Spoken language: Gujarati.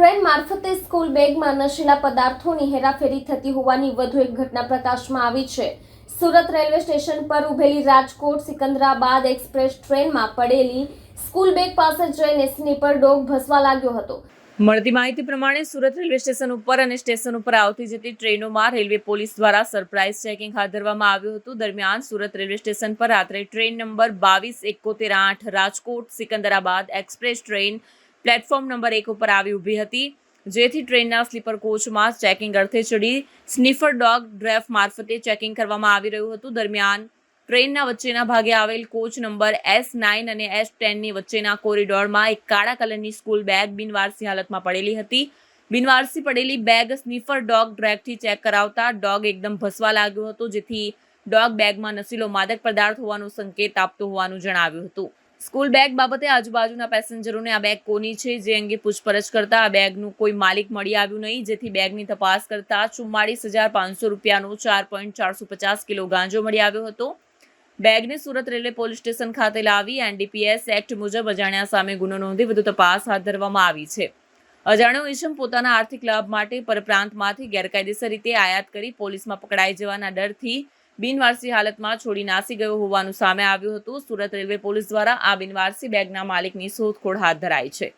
ટ્રેન મારફતે સ્કૂલ બેગમાં નશીલા પદાર્થોની હેરાફેરી થતી હોવાની વધુ એક ઘટના પ્રકાશમાં આવી છે. સુરત રેલવે સ્ટેશન પર ઉભેલી રાજકોટ સિકંદરાબાદ એક્સપ્રેસ ટ્રેનમાં પડેલી સ્કૂલ બેગ પાસે જઈને સ્નીપર ડોગ ભસવા લાગ્યો હતો. મળતી માહિતી પ્રમાણે સુરત રેલવે સ્ટેશન ઉપર અને સ્ટેશન ઉપર આવતી જતી ટ્રેનોમાં રેલવે પોલીસ દ્વારા સરપ્રાઇઝ ચેકિંગ હાથ ધરવામાં આવ્યું હતું. દરમિયાન સુરત રેલવે સ્ટેશન પર રાત્રે ટ્રેન નંબર બાવીસ એકોતેર આઠ Rajkot Secunderabad express train platform number એક ઉપર આવી ઊભી હતી. જેથી ટ્રેનના સ્લીપર કોચમાં ચેકિંગ અર્થે ચડી સ્નીફર ડોગ ડ્રેફ મારફતે ચેકિંગ કરવામાં આવી રહ્યું હતું. દરમિયાન ટ્રેનના વચ્ચેના ભાગે આવેલ કોચ નંબર એસ નાઇન અને એસ ટેનની વચ્ચેના કોરિડોરમાં એક કાળા કલરની સ્કૂલ બેગ બિનવારસી હાલતમાં પડેલી હતી. બિનવારસી પડેલી બેગ સ્નીફર ડોગ ડ્રેફથી ચેક કરાવતા ડોગ એકદમ ભસવા લાગ્યો હતો, જેથી ડોગ બેગમાં નશીલો માદક પદાર્થ હોવાનો સંકેત આપતો હોવાનું જણાવ્યું હતું. સ્કૂલ બેગ બાબતે આજુબાજુના પેસેન્જરોને આ બેગ કોની છે? જે અંગે પૂછપરછ કરતા આ બેગનું કોઈ માલિક મળી આવ્યું નહીં. જેથી બેગની તપાસ કરતા ચુમ્માળીસ હજાર પાંચસો રૂપિયાનો ચાર પોઈન્ટ ચારસો પચાસ કિલો ગાંજો મળી આવ્યો હતો. બેગને સુરત રેલવે પોલીસ સ્ટેશન ખાતે લાવી એનડીપીએસ એક્ટ મુજબ અજાણ્યા સામે ગુનો નોંધી વધુ તપાસ હાથ ધરવામાં આવી છે. અજાણ્યો ઈસમ પોતાના આર્થિક લાભ માટે પરપ્રાંતમાંથી ગેરકાયદેસર રીતે આયાત કરી પોલીસમાં પકડાઈ જવાના ડરથી બિનવારસી હાલતમાં છોડી નાસી ગયો હોવાનું સામે આવ્યું હતું. સુરત રેલવે પોલીસ દ્વારા આ બિનવારસી બેગના માલિકની શોધખોળ હાથ ધરાઈ છે.